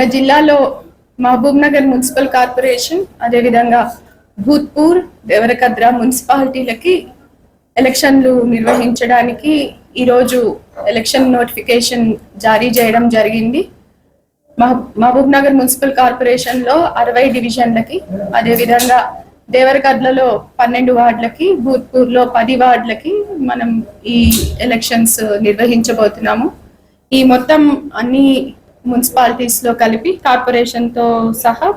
మన జిల్లాలో Mahabub Nagar municipal corporation అదేవిధంగా భూత్పూర్ దేవరకద్ర మున్సిపాలిటీలకి ఎలక్షన్లు నిర్వహించడానికి ఈరోజు ఎలక్షన్ నోటిఫికేషన్ జారీ చేయడం జరిగింది. మహబూబ్ నగర్ మున్సిపల్ కార్పొరేషన్లో అరవై డివిజన్లకి అదేవిధంగా దేవరకద్లలో పన్నెండు వార్డులకి భూత్పూర్లో పది వార్డులకి మనం ఈ ఎలక్షన్స్ నిర్వహించబోతున్నాము. ఈ మొత్తం అన్ని మున్సిపాలిటీస్లో కలిపి కార్పొరేషన్తో సహా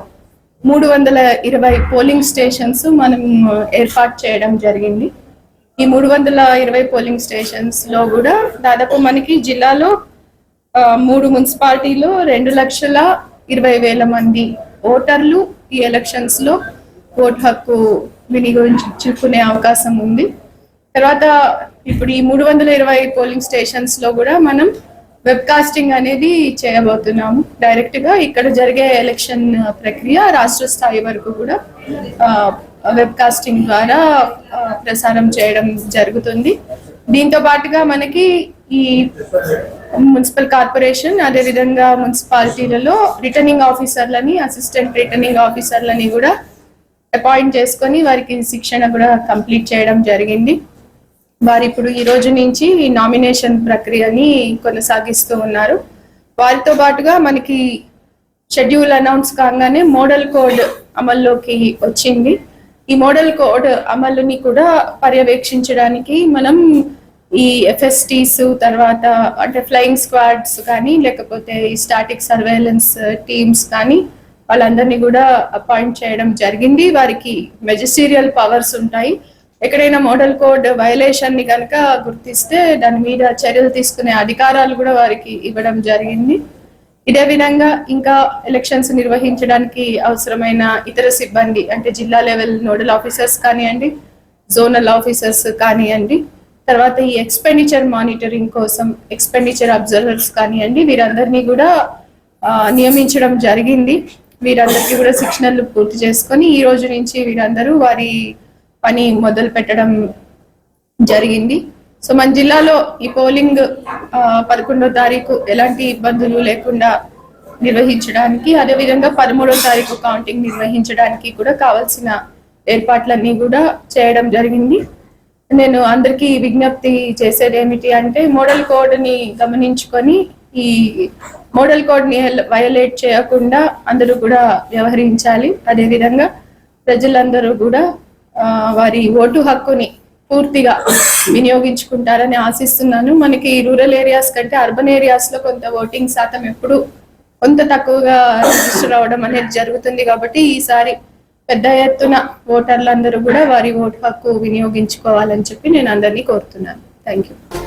మూడు వందల ఇరవై పోలింగ్ స్టేషన్స్ మనం ఏర్పాటు చేయడం జరిగింది. ఈ మూడు వందల ఇరవై పోలింగ్ స్టేషన్స్లో కూడా దాదాపు మనకి జిల్లాలో ఆ, మూడు మున్సిపాలిటీలో రెండు లక్షల ఇరవై వేల మంది ఓటర్లు ఈ ఎలక్షన్స్లో ఓటు హక్కు వినియోగించుకునే అవకాశం ఉంది. తర్వాత ఇప్పుడు ఈ మూడు వందల ఇరవై పోలింగ్ స్టేషన్స్లో కూడా మనం వెబ్ కాస్టింగ్ అనేది చేయబోతున్నాము. డైరెక్ట్గా ఇక్కడ జరిగే ఎలక్షన్ ప్రక్రియ రాష్ట్ర స్థాయి వరకు కూడా వెబ్ కాస్టింగ్ ద్వారా ప్రసారం చేయడం జరుగుతుంది. దీంతో పాటుగా మనకి ఈ మున్సిపల్ కార్పొరేషన్ అదేవిధంగా మున్సిపాలిటీలలో రిటర్నింగ్ ఆఫీసర్లని అసిస్టెంట్ రిటర్నింగ్ ఆఫీసర్లని కూడా అపాయింట్ చేసుకొని వారికి శిక్షణ కూడా కంప్లీట్ చేయడం జరిగింది. వారు ఇప్పుడు ఈ రోజు నుంచి నామినేషన్ ప్రక్రియని కొనసాగిస్తూ ఉన్నారు. వారితో పాటుగా మనకి షెడ్యూల్ అనౌన్స్ కాగానే మోడల్ కోడ్ అమల్లోకి వచ్చింది. ఈ మోడల్ కోడ్ అమలుని కూడా పర్యవేక్షించడానికి మనం ఈ ఎఫ్ఎస్టీస్ తర్వాత అంటే ఫ్లయింగ్ స్క్వాడ్స్ కానీ లేకపోతే ఈ స్టాటిక్ సర్వేలెన్స్ టీమ్స్ కానీ వాళ్ళందరినీ కూడా అపాయింట్ చేయడం జరిగింది. వారికి మెజిస్టీరియల్ పవర్స్ ఉంటాయి. ఎక్కడైనా మోడల్ కోడ్ వైలేషన్ని కనుక గుర్తిస్తే దాని మీద చర్యలు తీసుకునే అధికారాలు కూడా వారికి ఇవ్వడం జరిగింది. ఇదే విధంగా ఇంకా ఎలక్షన్స్ నిర్వహించడానికి అవసరమైన ఇతర సిబ్బంది అంటే జిల్లా లెవెల్ నోడల్ ఆఫీసర్స్ కానివ్వండి జోనల్ ఆఫీసర్స్ కానివ్వండి తర్వాత ఈ ఎక్స్పెండిచర్ మానిటరింగ్ కోసం ఎక్స్పెండిచర్ అబ్జర్వర్స్ కానివ్వండి వీరందరినీ కూడా నియమించడం జరిగింది. వీరందరికీ కూడా శిక్షణలు పూర్తి చేసుకొని ఈ రోజు నుంచి వీరందరూ వారి పని మొదలు పెట్టడం జరిగింది. సో మన జిల్లాలో ఈ పోలింగ్ పదకొండో తారీఖు ఎలాంటి ఇబ్బందులు లేకుండా నిర్వహించడానికి అదేవిధంగా పదమూడో తారీఖు కౌంటింగ్ నిర్వహించడానికి కూడా కావాల్సిన ఏర్పాట్లన్నీ కూడా చేయడం జరిగింది. నేను అందరికీ విజ్ఞప్తి చేసేది ఏమిటి అంటే మోడల్ కోడ్ని గమనించుకొని ఈ మోడల్ కోడ్ని వయలేట్ చేయకుండా అందరూ కూడా వ్యవహరించాలి. అదేవిధంగా ప్రజలందరూ కూడా వారి ఓటు హక్కుని పూర్తిగా వినియోగించుకుంటారని ఆశిస్తున్నాను. మనకి రూరల్ ఏరియాస్ కంటే అర్బన్ ఏరియాస్లో కొంత ఓటింగ్ శాతం ఎప్పుడు కొంత తక్కువగా రిజిస్టర్ అవడం అనేది జరుగుతుంది కాబట్టి ఈసారి పెద్ద ఎత్తున ఓటర్లందరూ కూడా వారి ఓటు హక్కు వినియోగించుకోవాలని చెప్పి నేను అందరినీ కోరుతున్నాను. Thank you